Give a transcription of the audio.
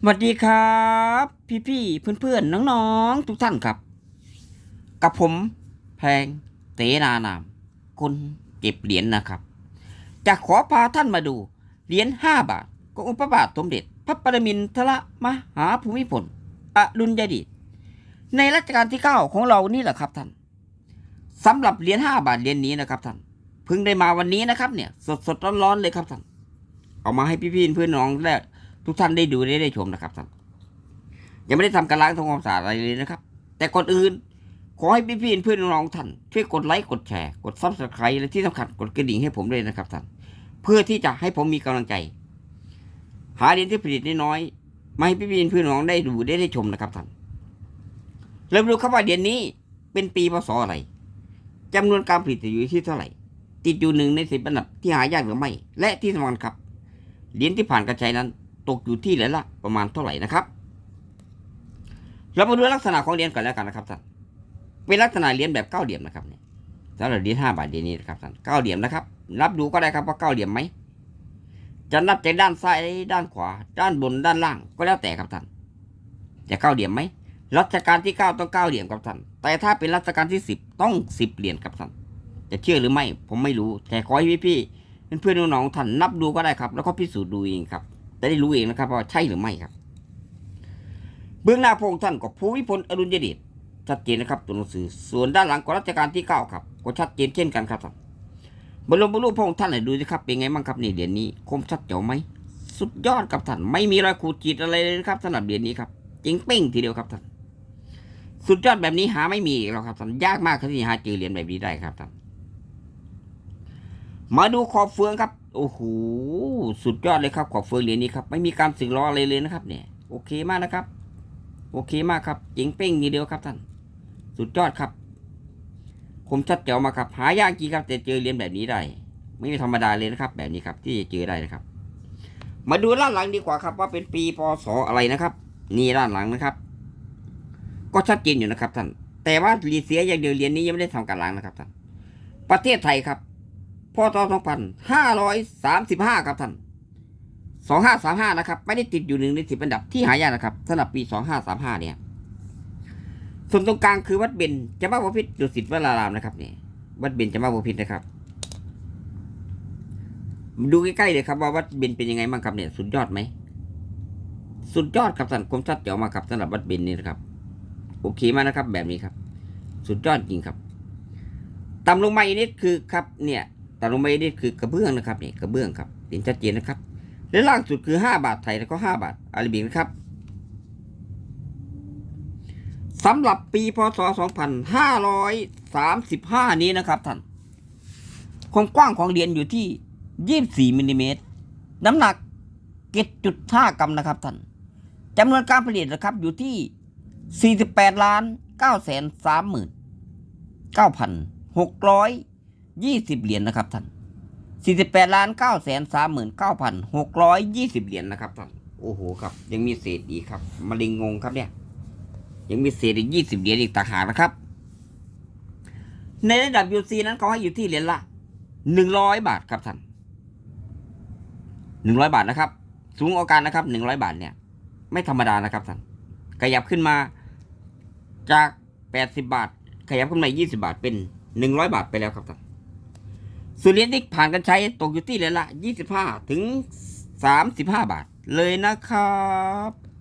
สวัสดีครับ พี่ๆเพื่อนๆน้องๆทุกท่านครับ กับผมแพงเตนานาม คนเก็บเหรียญนะครับ จะขอพาท่านมาดู เหรียญห้าบาทขององค์พระบาทสมเด็จ พระปรมินทรมหาภูมิพลอดุลยเดชในรัชกาลที่เก้าของเรานี่แหละครับท่านสำหรับเหรียญห้าบาทเหรียญนี้นะครับท่านเพิ่งได้มาวันนี้นะครับเนี่ย สดสดๆร้อนๆเลยครับท่าน เอามาให้พี่ๆเพื่อนน้องและ ทุกท่านได้ดูได้ได้ชมนะครับท่านยังไม่ได้ทำการล้างทำความสะอาดอะไรเลยนะครับ แต่ก่อนอื่น ขอให้พี่ๆเพื่อนน้องท่านช่วยกดไลค์กดแชร์กดซับสไครต์และที่สำคัญกดกระดิ่งให้ผมด้วยนะครับท่านเพื่อที่จะให้ผมมีกำลังใจ หาเหรียญที่ผลิตน้อยๆมาให้พี่ๆเพื่อนน้องได้ดูได้ได้ชมนะครับท่านเริ่มดูครับว่าเหรียญนี้เป็นปีพศอะไรจำนวนการผลิตอยู่ที่เท่าไหร่ ติดอยู่หนึ่งในสิบอันดับที่หายากหรือไม่ และที่สำคัญครับเหรียญที่ผ่านการใช้นั้น ตกอยู่ที่เหรียญละประมาณเท่าไหร่นะครับ เรามาดูลักษณะของเหรียญก่อนแล้วกันนะครับท่านเป็นลักษณะเหรียญแบบเก้าเหลี่ยมนะครับเนี่ยสำหรับเหรียญห้าบาทเหรียญนี้นะครับท่านเก้าเหลี่ยมนะครับ นับดูก็ได้ครับว่าเก้าเหลี่ยมไหมจะนับจากด้านซ้ายด้านขวา ด้านบนด้านล่างก็แล้วแต่ครับท่านจะเก้าเหลี่ยมไหมรัชกาลที่เก้าต้องเก้าเหลี่ยมครับท่านแต่ถ้าเป็นรัชกาลที่สิบต้องสิบเหรียญครับท่านจะเชื่อหรือไม่ผมไม่รู้ แต่ขอให้พี่ๆเพื่อนๆน้องๆท่านนับดูก็ได้ครับ แล้วก็พิสูจน์ดูเองครับ จะได้รู้เองนะครับว่าใช่หรือไม่ครับ เบื้องหน้าพระองค์ท่านก็ภูมิพลอดุลยเดชชัดเจนนะครับตัวหนังสือ ส่วนด้านหลังของรัชกาลที่เก้าครับก็ชัดเจนเช่นกันครับท่านบรมบรุษพระองค์ท่านไหนดูสิครับเป็นไงบ้างครับนี่เหรียญนี้คมชัดเจ๋วไหมสุดยอดครับท่านไม่มีรอยขูดขีดอะไรเลยนะครับสำหรับเหรียญนี้ครับจริงเป้งทีเดียวครับท่านสุดยอดแบบนี้หาไม่มีอีกแล้วครับท่านยากมากที่หาเจอเหรียญแบบนี้ได้ครับท่านมาดูขอบเฟืองครับ โอ้โหสุดยอดเลยครับขอบเฟืองเหรียญนี้ครับไม่มีการสึกล้ออะไรเลยนะครับ เนี่ย โอเคมากนะครับ โอเคมากครับเจ๋งเป้งทีเดียวครับท่าน สุดยอดครับ ผมชัดเจ๋วมาครับหายากจริงครับแต่เจอเหรียญแบบนี้ได้ไม่ธรรมดาเลยนะครับ แบบนี้ครับ ที่จะเจอได้นะครับ มาดูด้านหลังดีกว่าครับ ว่าเป็นปีพศอะไรนะครับ นี่ด้านหลังนะครับ ก็ชัดเจนอยู่นะครับท่านแต่ว่ารีเสียอย่างเดียวเหรียญนี้ยังไม่ได้ทำการล้างนะครับท่านประเทศไทยครับ พศ2535 ครับท่าน 2535 นะครับ ไม่ได้ติดอยู่หนึ่งในสิบอันดับที่หายากนะครับสำหรับปี 2535 เนี่ย ส่วนตรงกลางคือวัดเบญจมาบพิตรดุสิตวรารามนะครับเนี่ยวัดเบญจมาบพิตรนะครับ ดูใกล้ๆเลยครับว่าวัดเบญเป็นยังไงบ้างครับเนี่ยสุดยอดไหมสุดยอดครับท่านคมชัดเจ๋วมากครับสำหรับวัดเบญนี่นะครับ โอเคมากนะครับ แบบนี้ครับ สุดยอดจริงครับต่ำลงมาอีกนิดคือครับเนี่ย แต่ลงมาอีกนิดคือกระเบื้องนะครับเนี่ยกระเบื้องครับเห็นชัดเจนนะครับและล่างสุดคือห้าบาทไทยแล้วก็ห้าบาทอาราบิกนะครับสำหรับปีพศ 2535 นี้นะครับท่านความกว้างของเหรียญอยู่ที่ 24มิลลิเมตรน้ำหนัก 7.5 กรัมนะครับท่านจำนวนการผลิตนะครับอยู่ที่ 48ล้าน9แสน3หมื่ 20 เหรียญนะครับท่าน 48ล้าน9แสน3หมื่น9,620 เหรียญนะครับท่าน โอ้โหครับ ยังมีเศษอีกครับมาลิงงงครับเนี่ย ยังมีเศษอีกยี่สิบเหรียญอีกต่างหากนะครับ ในระดับ UC นั้นเขาให้อยู่ที่เหรียญละหนึ่งร้อยบาทครับท่านหนึ่งร้อยบาทนะครับ สูงโอกาสนะครับหนึ่งร้อยบาทเนี่ย ไม่ธรรมดานะครับท่าน ขยับขึ้นมาจากแปดสิบาท ขยับขึ้นมายี่สิบาทเป็นหนึ่งร้อยบาทไปแล้วครับท่าน สุเรียญที่ผ่านการใช้ตกอยู่ที่เหรียญละยี่สิบห้าถึงสามสิบห้าบาทเลยนะครับ